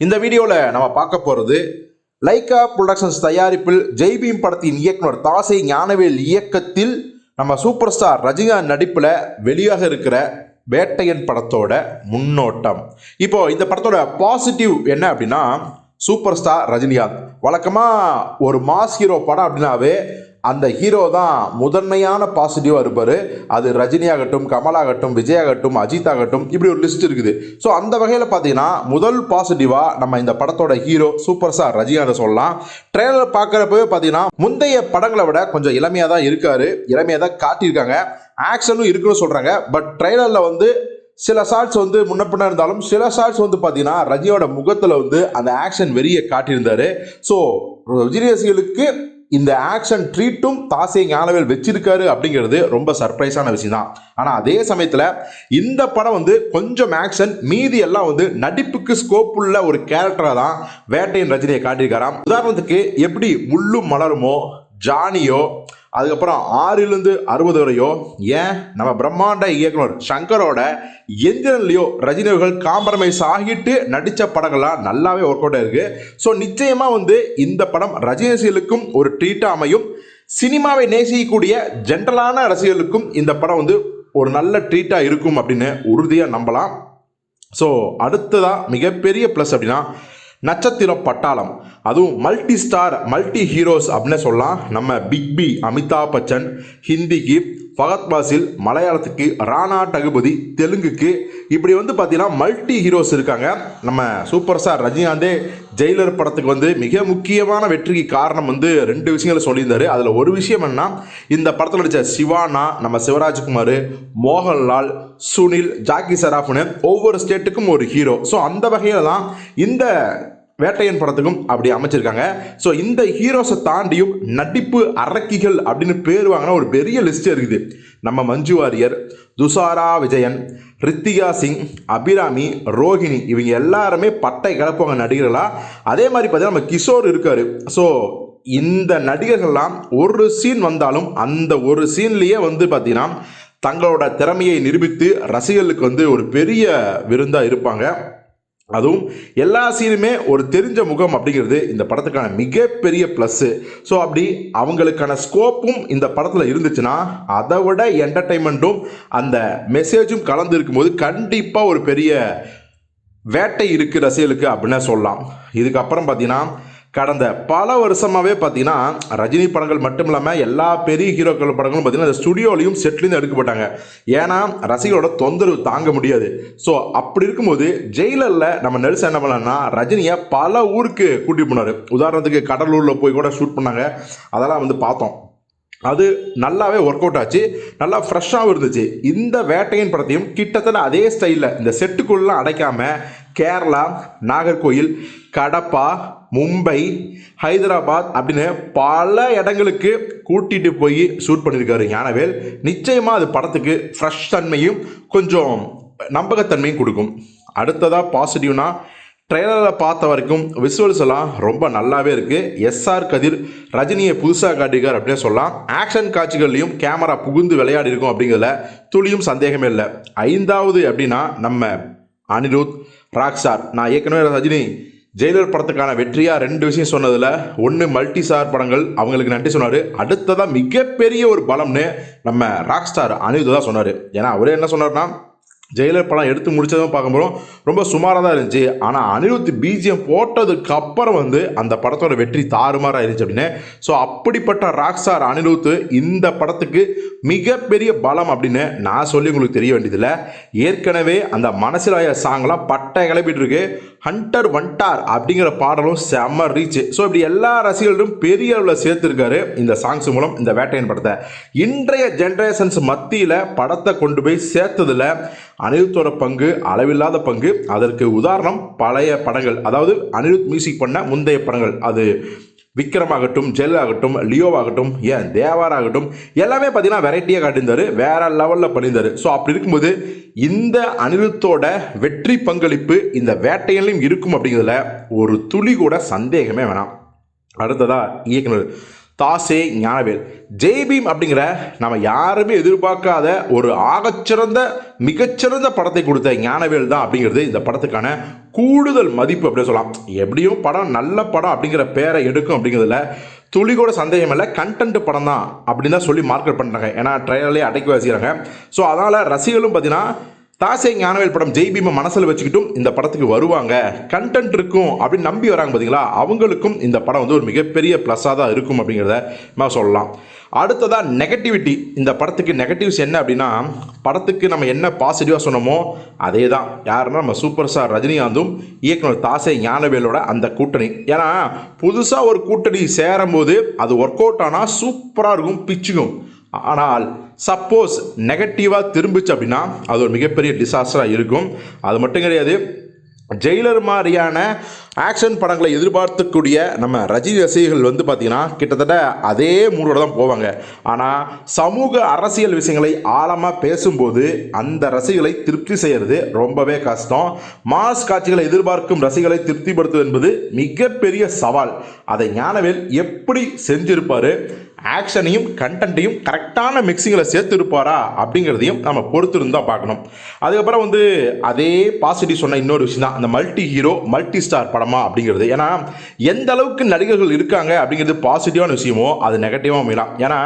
இந்த வீடியோவில் நம்ம பார்க்க போகிறது லைகா ப்ரொடக்ஷன்ஸ் தயாரிப்பில் ஜெய்பீம் படத்தின் இயக்குனர் தாசை ஞானவேல் இயக்கத்தில் நம்ம சூப்பர் ஸ்டார் ரஜினிகாந்த் நடிப்பில் வெளியாக இருக்கிற வேட்டையன் படத்தோட முன்னோட்டம். இப்போ இந்த படத்தோட பாசிட்டிவ் என்ன அப்படின்னா சூப்பர் ஸ்டார் ரஜினிகாந்த். வழக்கமாக ஒரு மாஸ் ஹீரோ படம் அப்படின்னாவே அந்த ஹீரோ தான் முதன்மையான பாசிட்டிவாக இருப்பார். அது ரஜினி ஆகட்டும் விஜயாகட்டும் விஜய் ஆகட்டும் அஜித் ஆகட்டும் இப்படி ஒரு லிஸ்ட் இருக்குது. ஸோ அந்த வகையில் பார்த்தீங்கன்னா முதல் பாசிட்டிவாக நம்ம இந்த படத்தோட ஹீரோ சூப்பர் ஸ்டார் ரஜினிகாந்த் சொல்லலாம். ட்ரெயிலர் பார்க்குறப்பவே பார்த்தீங்கன்னா முந்தைய படங்களை விட கொஞ்சம் இளமையாக தான் இருக்காரு. இளமையாக தான் காட்டியிருக்காங்க. ஆக்ஷனும் இருக்குன்னு சொல்கிறாங்க பட் ட்ரெய்லரில் வந்து சில ஷார்ட்ஸ் வந்து முன்ன பின்ன இருந்தாலும் சில ஷார்ட்ஸ் வந்து பார்த்தீங்கன்னா ரஜினியோட முகத்தில் வந்து அந்த ஆக்ஷன் வெறியை காட்டியிருந்தாரு. ஸோ ரஜினி ரசிகளுக்கு இந்த ஆக்ஷன் ட்ரீட்டும் தாசே ஞானவேல் வச்சிருக்காரு அப்படிங்கிறது ரொம்ப சர்ப்ரைஸான விஷயம் தான் ஆனால் அதே சமயத்தில் இந்த படம் வந்து கொஞ்சம் ஆக்ஷன் மீதி எல்லாம் வந்து நடிப்புக்கு ஸ்கோப் உள்ள ஒரு கேரக்டராக தான் வேட்டையின் ரஜினியை காட்டியிருக்காராம். உதாரணத்துக்கு எப்படி முள்ளும் மலருமோ ஜானியோ அதுக்கப்புறம் ஆறிலிருந்து அறுபது வரையோ ஏன்? நம்ம பிரம்மாண்ட இயக்குனர் சங்கரோட எந்திரன்லையோ ரஜினிகள் காம்ப்ரமைஸ் ஆகிட்டு நடித்த படங்கள்லாம் நல்லாவே ஒர்க் அவுட் ஆயிருக்கு ஸோ நிச்சயமாக வந்து இந்த படம் ரஜினிகளுக்கும் ஒரு ட்ரீட்டாக அமையும். சினிமாவை நேசிக்கக்கூடிய ஜென்ரலான ரசிகர்களுக்கும் இந்த படம் வந்து ஒரு நல்ல ட்ரீட்டாக இருக்கும் அப்படின்னு உறுதியாக நம்பலாம். ஸோ அடுத்ததாக மிகப்பெரிய ப்ளஸ் அப்படின்னா நட்சத்திர பட்டாளம். அதுவும் மல்டி ஸ்டார் மல்டி ஹீரோஸ் அப்படின்னு சொல்லலாம். நம்ம பிக் பி அமிதாப் பச்சன் ஹிந்திக்கு ஃபகத் பாசில் மலையாளத்துக்கு ராணா டகுபதி தெலுங்குக்கு இப்படி வந்து பார்த்தீங்கன்னா மல்டி ஹீரோஸ் இருக்காங்க. நம்ம சூப்பர் ஸ்டார் ரஜினிகாந்தே ஜெயிலர் படத்துக்கு வந்து மிக முக்கியமான வெற்றிக்கு காரணம் வந்து ரெண்டு விஷயங்களை சொல்லியிருந்தாரு. அதில் ஒரு விஷயம் என்ன இந்த படத்தில் நடித்த சிவானா நம்ம சிவராஜ்குமார் மோகன்லால் சுனில் ஜாக்கி சராஃப்னு ஒவ்வொரு ஸ்டேட்டுக்கும் ஒரு ஹீரோ ஸோ அந்த வகையில் தான் இந்த வேட்டையன் படத்துக்கும் அப்படி அமைச்சிருக்காங்க. ஸோ இந்த ஹீரோஸை தாண்டியும் நடிப்பு அரக்கிகள் அப்படின்னு பேர் வாங்கின ஒரு பெரிய லிஸ்ட் இருக்குது. நம்ம மஞ்சு வாரியர் துஷாரா விஜயன் ரித்திகா சிங் அபிராமி ரோஹிணி இவங்க எல்லாருமே பட்டை கிளப்புவாங்க நடிகர்களா. அதே மாதிரி பார்த்தீங்கன்னா நம்ம கிஷோர் இருக்காரு. ஸோ இந்த நடிகர்கள்லாம் ஒரு சீன் வந்தாலும் அந்த ஒரு சீன்லேயே வந்து பார்த்தீங்கன்னா தங்களோட திறமையை நிரூபித்து ரசிகர்களுக்கு வந்து ஒரு பெரிய விருந்தாக இருப்பாங்க. அதுவும் எல்லா சீனுமே ஒரு தெரிஞ்ச முகம் அப்படிங்கிறது இந்த படத்துக்கான மிகப்பெரிய ப்ளஸ்ஸு ஸோ அப்படி அவங்களுக்கான ஸ்கோப்பும் இந்த படத்தில் இருந்துச்சுன்னா அதை விட என்டர்டைன்மெண்ட்டும் அந்த மெசேஜும் கலந்து இருக்கும்போது கண்டிப்பாக ஒரு பெரிய வேட்டை இருக்குது ரசிகலுக்கு அப்படின்னு சொல்லலாம். இதுக்கப்புறம் பார்த்தீங்கன்னா கடந்த பல வருஷமாகவே பார்த்தீங்கன்னா ரஜினி படங்கள் மட்டும் இல்லாமல் எல்லா பெரிய ஹீரோக்கள் படங்களும் பார்த்தீங்கன்னா அந்த ஸ்டுடியோலையும் செட்லேருந்து எடுக்கப்பட்டாங்க. ஏன்னா ரசிகரோட தொந்தரவு தாங்க முடியாது. ஸோ அப்படி இருக்கும்போது ஜெயிலரில் நம்ம நெல்சன் என்ன பண்ணலன்னா ரஜினியை பல ஊருக்கு கூட்டி போனார். உதாரணத்துக்கு கடலூரில் போய் கூட ஷூட் பண்ணாங்க. அதெல்லாம் வந்து பார்த்தோம். அது நல்லாவே ஒர்க் அவுட் ஆச்சு. நல்லா ஃப்ரெஷ்ஷாகவும் இருந்துச்சு. இந்த வேட்டையின் படத்தையும் கிட்டத்தட்ட அதே ஸ்டைலில் இந்த செட்டுக்குள்ளலாம் அடைக்காமல் கேரளா நாகர்கோயில் கடப்பா மும்பை ஹைதராபாத் அப்படின்னு பல இடங்களுக்கு கூட்டிகிட்டு போய் ஷூட் பண்ணியிருக்காரு ஞானவேல். நிச்சயமாக அது படத்துக்கு ஃப்ரெஷ் தன்மையும் கொஞ்சம் நம்பகத்தன்மையும் கொடுக்கும். அடுத்ததாக பாசிட்டிவ்னா ட்ரெய்லரில் பார்த்த வரைக்கும் விசுவல்ஸ் எல்லாம் ரொம்ப நல்லாவே இருக்குது எஸ்ஆர் கதிர் ரஜினியை புதுசாக காட்டியிருக்கார் அப்படின்னு சொல்லலாம். ஆக்ஷன் காட்சிகள்லையும் கேமரா புகுந்து விளையாடி இருக்கும் அப்படிங்கிறதுல துளியும் சந்தேகமே இல்லை. ஐந்தாவது அப்படின்னா நம்ம அனிருத் ராக்ஸ்டார் நான் ஏற்கனவே ரஜினி ஜெயிலர் படத்துக்கான வெற்றியாக ரெண்டு விஷயம் சொன்னதில். ஒன்று மல்டி ஸ்டார் படங்கள். அவங்களுக்கு நன்றி சொன்னார். அடுத்ததாக மிகப்பெரிய ஒரு பலம்னு நம்ம ராக் ஸ்டார் அனிருத் தான் சொன்னார். ஏன்னா அவரே என்ன சொன்னார்னா ஜெயிலர் படம் எடுத்து முடித்ததும் பார்க்கும்போது ரொம்ப சுமாராக தான் இருந்துச்சு. ஆனால் அனிருத் பிஜிஎம் போட்டதுக்கு அப்புறம் வந்து அந்த படத்தோட வெற்றி தாறுமாறாக இருந்துச்சு அப்படின்னு. ஸோ அப்படிப்பட்ட ராக்ஸார் அனிருத் இந்த படத்துக்கு மிகப்பெரிய பலம் அப்படின்னு நான் சொல்லி உங்களுக்கு தெரிய வேண்டியதில்லை. ஏற்கனவே அந்த மனசிலாய சாங்லாம் பட்டை கிளப்பிட்டு இருக்கு. ஹண்டர் வண்டார் அப்படிங்கிற பாடலும் செம்ம ரீச் ஸோ இப்படி எல்லா ரசிகர்களும் பெரிய அளவில் சேர்த்துருக்காரு இந்த சாங்ஸ் மூலம் இந்த வேட்டையன் படத்தை. இன்றைய ஜென்ரேஷன்ஸ் மத்தியில் படத்தை கொண்டு போய் சேர்த்ததில் அனிருத்தோட பங்கு அளவில்லாத பங்கு. அதற்கு உதாரணம் பழைய படங்கள். அதாவது அனிருத் மியூசிக் பண்ண முந்தைய படங்கள். அது விக்ரம் ஆகட்டும் ஜெல் ஆகட்டும் லியோ ஆகட்டும் ஏன் தேவார் ஆகட்டும் எல்லாமே பார்த்தீங்கன்னா வெரைட்டியாக காட்டியிருந்தார். வேற லெவலில் பண்ணியிருந்தார். ஸோ அப்படி இருக்கும்போது இந்த அனிருத்தோட வெற்றி பங்களிப்பு இந்த வேட்டையிலையும் இருக்கும் அப்படிங்கிறதுல ஒரு துளி கூட சந்தேகமே வேணாம். அடுத்ததா இயக்குனர். தாசே ஞானவேல். ஜெய்பீம் அப்படிங்கிற நம்ம யாருமே எதிர்பார்க்காத ஒரு ஆகச்சிறந்த மிகச்சிறந்த படத்தை கொடுத்த ஞானவேல் தான் அப்படிங்கிறது இந்த படத்துக்கான கூடுதல் மதிப்பு அப்படின்னு சொல்லலாம். எப்படியும் படம் நல்ல படம் அப்படிங்கிற பேரை எடுக்கும் அப்படிங்கிறதுல துளி கூட சந்தேகம் இல்லை கண்டென்ட் படம் தான் அப்படின்னு தான் சொல்லி மார்க்கெட் பண்ணுறாங்க ஏன்னா ட்ரைலர்லேயே அடக்கி வசிக்கிறாங்க ஸோ அதனால் ரசிகர்களும் பார்த்தீங்கன்னா தாசே ஞானவேல் படம் ஜெய்பீமை மனசில் வச்சுக்கிட்டும் இந்த படத்துக்கு வருவாங்க. கண்டென்ட் இருக்கும் அப்படின்னு நம்பி வராங்க பார்த்தீங்களா அவங்களுக்கும் இந்த படம் வந்து ஒரு மிகப்பெரிய ப்ளஸ்ஸாக தான் இருக்கும் அப்படிங்கிறத நம்ம சொல்லலாம். அடுத்ததாக நெகட்டிவிட்டி இந்த படத்துக்கு நெகட்டிவ்ஸ் என்ன அப்படின்னா படத்துக்கு நம்ம என்ன பாசிட்டிவாக சொன்னோமோ அதே தான் யாருன்னா நம்ம சூப்பர் ஸ்டார் ரஜினிகாந்தும் இயக்குனர் தாசே ஞானவேலோட அந்த கூட்டணி. ஏன்னா புதுசாக ஒரு கூட்டணி சேரும்போது அது ஒர்க் அவுட் ஆனால் சூப்பராக இருக்கும் பிச்சுக்கும். ஆனால் சப்போஸ் நெகட்டிவாக திரும்பிச்சு அப்படின்னா அது ஒரு மிகப்பெரிய டிசாஸ்டராக இருக்கும். அது மட்டும் கிடையாது ஜெயிலர் மாதிரியான ஆக்ஷன் படங்களை எதிர்பார்த்துக்கூடிய நம்ம ரஜினி ரசிகர்கள் வந்து பார்த்திங்கன்னா கிட்டத்தட்ட அதே மூடோட தான் போவாங்க. ஆனால் சமூக அரசியல் விஷயங்களை ஆழமாக பேசும்போது அந்த ரசிகளை திருப்தி செய்கிறது ரொம்பவே கஷ்டம். மாஸ் காட்சிகளை எதிர்பார்க்கும் ரசிகளை திருப்திப்படுத்துவது என்பது மிகப்பெரிய சவால். அதை ஞானவேல் எப்படி செஞ்சிருப்பார்? ஆக்ஷனையும் கண்டென்ட்டையும் கரெக்டான மிக்சிங்கில் சேர்த்துருப்பாரா அப்படிங்கிறதையும் நம்ம பொறுத்திருந்தா பார்க்கணும். அதுக்கப்புறம் வந்து அதே பாசிட்டிவ் சொன்ன இன்னொரு விஷயம் தான் அந்த மல்டி ஹீரோ மல்டி ஸ்டார் படமா அப்படிங்கிறது. ஏன்னா எந்த அளவுக்கு நடிகர்கள் இருக்காங்க அப்படிங்கிறது பாசிட்டிவான விஷயமோ அது நெகட்டிவாக அமையலாம். ஏன்னா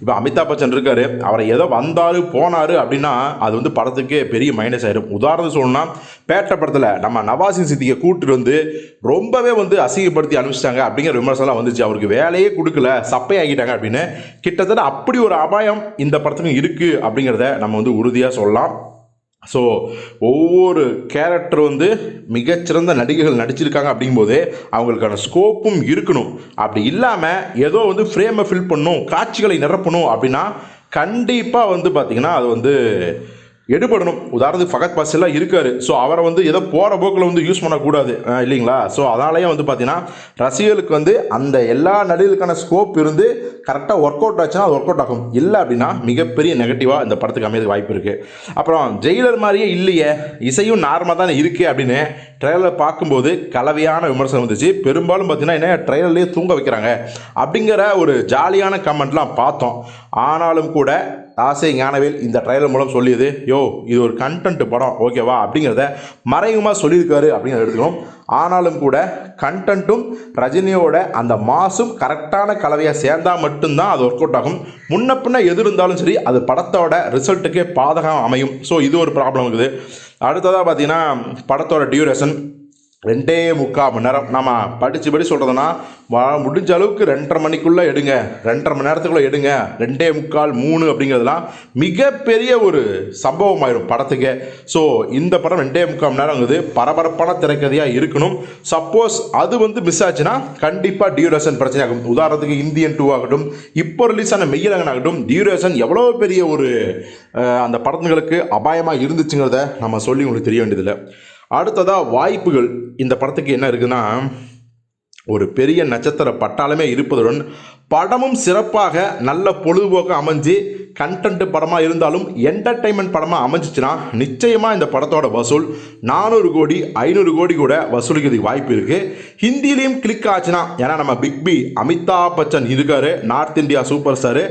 இப்போ அமிதாப் பச்சன் இருக்கார் அவரை ஏதோ வந்தார் போனார் அப்படின்னா அது வந்து படத்துக்கு பெரிய மைனஸ் ஆயிடும் உதாரணம் சொல்லணும்னா பேட்ட படத்தில் நம்ம நவாசின் சித்தியை கூட்டிட்டு வந்து ரொம்பவே வந்து அசிங்கப்படுத்தி அனுப்பிச்சிட்டாங்க அப்படிங்கிற விமர்சனம் வந்துச்சு. அவருக்கு வேலையே கொடுக்கல சப்பையாகிட்டாங்க அப்படின்னு கிட்டத்தட்ட அப்படி ஒரு அபாயம் இந்த படத்துக்கு இருக்குது அப்படிங்கிறத நம்ம வந்து உறுதியாக சொல்லலாம். ஸோ ஒவ்வொரு கேரக்டர் வந்து மிகச்சிறந்த நடிகைகள் நடிச்சிருக்காங்க அப்படிங்கும்போது அவங்களுக்கான ஸ்கோப்பும் இருக்கணும். அப்படி இல்லாமல் ஏதோ வந்து ஃப்ரேமை ஃபில் பண்ணும் காட்சிகளை நிரப்பணும் அப்படின்னா கண்டிப்பாக வந்து பார்த்திங்கன்னா அது வந்து எடுபடணும். உதாரணத்துக்கு ஃபகத் பாசிலாம் இருக்காரு. ஸோ அவரை வந்து ஏதோ போகிற போக்கில் வந்து யூஸ் பண்ணக்கூடாது. இல்லைங்களா? ஸோ அதனாலேயே வந்து பார்த்தீங்கன்னா ரசிகர்களுக்கு வந்து அந்த எல்லா நடிகளுக்கான ஸ்கோப் இருந்து கரெக்டாக ஒர்க் அவுட் ஆச்சுன்னா அது ஒர்க் அவுட் ஆகும். இல்லை அப்படின்னா மிகப்பெரிய நெகட்டிவாக இந்த படத்துக்கு அமையதுக்கு வாய்ப்பு இருக்குது அப்புறம் ஜெயிலர் மாதிரியே இல்லையே. இசையும் நார்மலாக தானே இருக்குது அப்படின்னு ட்ரெயிலர் பார்க்கும்போது கலவையான விமர்சனம் வந்துச்சு. பெரும்பாலும் பார்த்தீங்கன்னா என்ன ட்ரெயிலர்லேயே தூங்க வைக்கிறாங்க. அப்படிங்கிற ஒரு ஜாலியான கமெண்ட்லாம் பார்த்தோம். ஆனாலும் கூட ஆசை ஞானவேல் இந்த ட்ரைலர் மூலம் சொல்லியது யோ இது ஒரு கண்டென்ட் படம் ஓகேவா அப்படிங்கிறத மறைமுகமாக சொல்லியிருக்காரு அப்படிங்கிறத எடுத்துக்கணும். ஆனாலும் கூட கண்டென்ட்டும் ரஜினியோட அந்த மாசும் கரெக்டான கலவையாக சேர்ந்தால் மட்டும்தான் அது ஒர்க் அவுட் ஆகும். முன்ன பின்ன எது இருந்தாலும் சரி அது படத்தோட ரிசல்ட்டுக்கே பாதகம் அமையும். ஸோ இது ஒரு ப்ராப்ளம் இருக்குது. அடுத்ததாக பார்த்தீங்கன்னா படத்தோட டியூரேஷன் ரெண்டே முக்கால் மணி நேரம். நம்ம படித்து படி சொல்கிறதுனா முடிஞ்ச அளவுக்கு ரெண்டரை மணிக்குள்ளே எடுங்க. ரெண்டரை மணி நேரத்துக்குள்ளே எடுங்க. ரெண்டே முக்கால் மூணு அப்படிங்கிறதுலாம் மிகப்பெரிய ஒரு சம்பவம் ஆயிரும் படத்துக்கு. ஸோ இந்த படம் ரெண்டே முக்கால் மணி நேரங்கிறது பரபரப்பான திரைக்கதையாக இருக்கணும். சப்போஸ் அது வந்து மிஸ் ஆச்சுன்னா கண்டிப்பாக டியூரேஷன் பிரச்சனை ஆகும் உதாரணத்துக்கு இந்தியன் டூ ஆகட்டும் இப்போ ரிலீஸ் ஆன ஆகட்டும் டியூரேஷன் எவ்வளோ பெரிய ஒரு அந்த படங்களுக்கு அபாயமாக இருந்துச்சுங்கிறத நம்ம சொல்லி உங்களுக்கு தெரிய வேண்டியதில்லை. அடுத்ததாக வாய்ப்புகள். இந்த படத்துக்கு என்ன இருக்குன்னா ஒரு பெரிய நட்சத்திர பட்டாளமே இருப்பதுடன் படமும் சிறப்பாக நல்ல பொழுதுபோக்கு அமைஞ்சு கண்டென்ட் படமாக இருந்தாலும் என்டர்டைன்மெண்ட் படமாக அமைஞ்சிச்சுன்னா நிச்சயமாக இந்த படத்தோட வசூல் நானூறு கோடி ஐநூறு கோடி கூட வசூலிக்கிறதுக்கு வாய்ப்பு இருக்குது ஹிந்திலையும் கிளிக் ஆச்சுன்னா ஏன்னா நம்ம பிக் பி அமிதாப் பச்சன் இருக்காரு நார்த் இந்தியா சூப்பர் ஸ்டாரு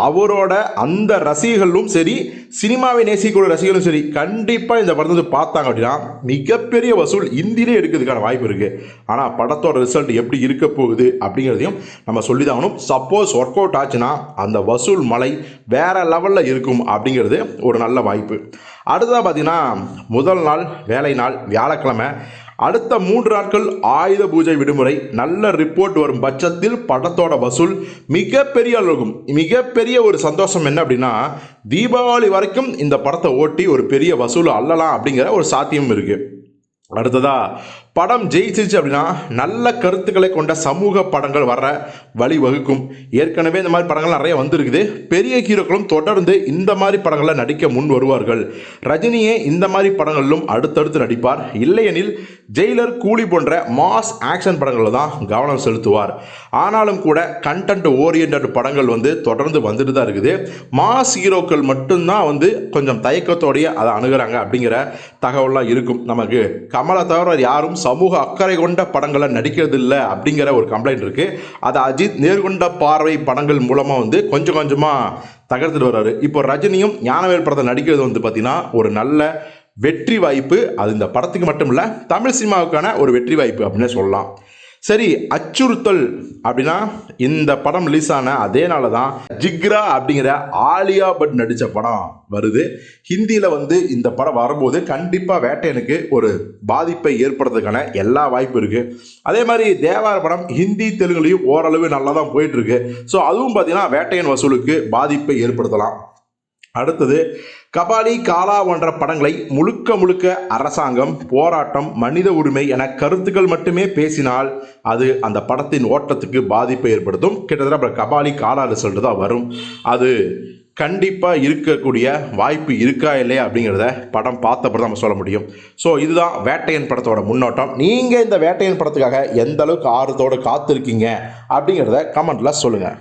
அவரோட அந்த ரசிகர்களும் சரி சினிமாவை நேசிக்கூடிய ரசிகர்களும் சரி கண்டிப்பாக இந்த படத்தை வந்து பார்த்தாங்க அப்படின்னா மிகப்பெரிய வசூல் இந்தியிலே எடுக்கிறதுக்கான வாய்ப்பு இருக்குது ஆனால் படத்தோட ரிசல்ட் எப்படி இருக்க போகுது அப்படிங்கிறதையும் நம்ம சொல்லிதாகணும் சப்போஸ் ஒர்க் அவுட் ஆச்சுன்னா அந்த வசூல் மலை வேற லெவலில் இருக்கும் அப்படிங்கிறது ஒரு நல்ல வாய்ப்பு. அடுத்ததாக பார்த்திங்கன்னா முதல் நாள் வேலை நாள் வியாழக்கிழமை. அடுத்த மூன்று நாட்கள் ஆயுத பூஜை விடுமுறை நல்ல ரிப்போர்ட் வரும் பட்சத்தில் படத்தோட வசூல் மிகப்பெரிய அளவுக்கும் மிகப்பெரிய ஒரு சந்தோஷம் என்ன அப்படின்னா தீபாவளி வரைக்கும் இந்த படத்தை ஓட்டி ஒரு பெரிய வசூல் அல்லலாம் அப்படிங்கிற ஒரு சாத்தியம் இருக்குது அடுத்ததாக படம் ஜெயிச்சிச்சு அப்படின்னா நல்ல கருத்துக்களை கொண்ட சமூக படங்கள் வர வழி வகுக்கும் ஏற்கனவே இந்த மாதிரி படங்கள் நிறைய வந்திருக்குது. பெரிய ஹீரோக்களும் தொடர்ந்து இந்த மாதிரி படங்களில் நடிக்க முன் வருவார்கள். ரஜினியே இந்த மாதிரி படங்களிலும் அடுத்தடுத்து நடிப்பார். இல்லையெனில் ஜெயிலர் கூலி போன்ற மாஸ் ஆக்ஷன் படங்களில் தான் கவனம் செலுத்துவார். ஆனாலும் கூட கண்டென்ட் ஓரியன்ட் படங்கள் வந்து தொடர்ந்து வந்துட்டு தான் இருக்குது. மாஸ் ஹீரோக்கள் மட்டும்தான் வந்து கொஞ்சம் தயக்கத்தோடைய அதை அணுகிறாங்க அப்படிங்கிற தகவல்லாம் இருக்கும். நமக்கு கமலை தவிர யாரும் சமூக அக்கறை கொண்ட படங்களை நடிக்கிறது இல்லை அப்படிங்கிற ஒரு கம்ப்ளைண்ட் இருக்குது அதை அஜித் நேர்கொண்ட பார்வை படங்கள் மூலமாக வந்து கொஞ்சம் கொஞ்சமாக தகர்த்துட்டு வர்றாரு. இப்போ ரஜினியும் ஞானவேல் படத்தை நடிக்கிறது வந்து பார்த்திங்கன்னா ஒரு நல்ல வெற்றி வாய்ப்பு. அது இந்த படத்துக்கு மட்டும் இல்லை தமிழ் சினிமாவுக்கான ஒரு வெற்றி வாய்ப்பு அப்படின்னு சொல்லலாம். சரி அச்சுறுத்தல் அப்படின்னா இந்த படம் ரிலீஸ் ஆன அதே நாள் தான் ஜிக்ரா அப்படிங்கிற ஆலியா பட் நடித்த படம் வருது. ஹிந்தியில் வந்து இந்த படம் வரும்போது கண்டிப்பாக வேட்டையனுக்கு ஒரு பாதிப்பை ஏற்படுறதுக்கான எல்லா வாய்ப்பும் இருக்குது அதே மாதிரி தேவார படம் ஹிந்தி தெலுங்குலையும் ஓரளவு நல்லா தான் போயிட்டுருக்கு ஸோ அதுவும் பார்த்தீங்கன்னா வேட்டையன் வசூலுக்கு பாதிப்பை ஏற்படுத்தலாம். அடுத்தது கபாலி காலா போன்ற படங்களை முழுக்க முழுக்க அரசாங்கம் போராட்டம் மனித உரிமை என கருத்துக்கள் மட்டுமே பேசினால் அது அந்த படத்தின் ஓட்டத்துக்கு பாதிப்பை ஏற்படுத்தும். கிட்டத்தட்ட அப்புறம் கபாலி காலா ரிசல்ட் தான் வரும். அது கண்டிப்பாக இருக்கக்கூடிய வாய்ப்பு இருக்கா இல்லையா அப்படிங்கிறத படம் பார்த்தப்பறம் நம்ம சொல்ல முடியும். ஸோ இதுதான் வேட்டையன் படத்தோட முன்னோட்டம். நீங்கள் இந்த வேட்டையன் படத்துக்காக எந்த அளவுக்கு ஆர்வத்தோடு காத்திருக்கீங்க அப்படிங்கிறத கமெண்ட்டில் சொல்லுங்கள்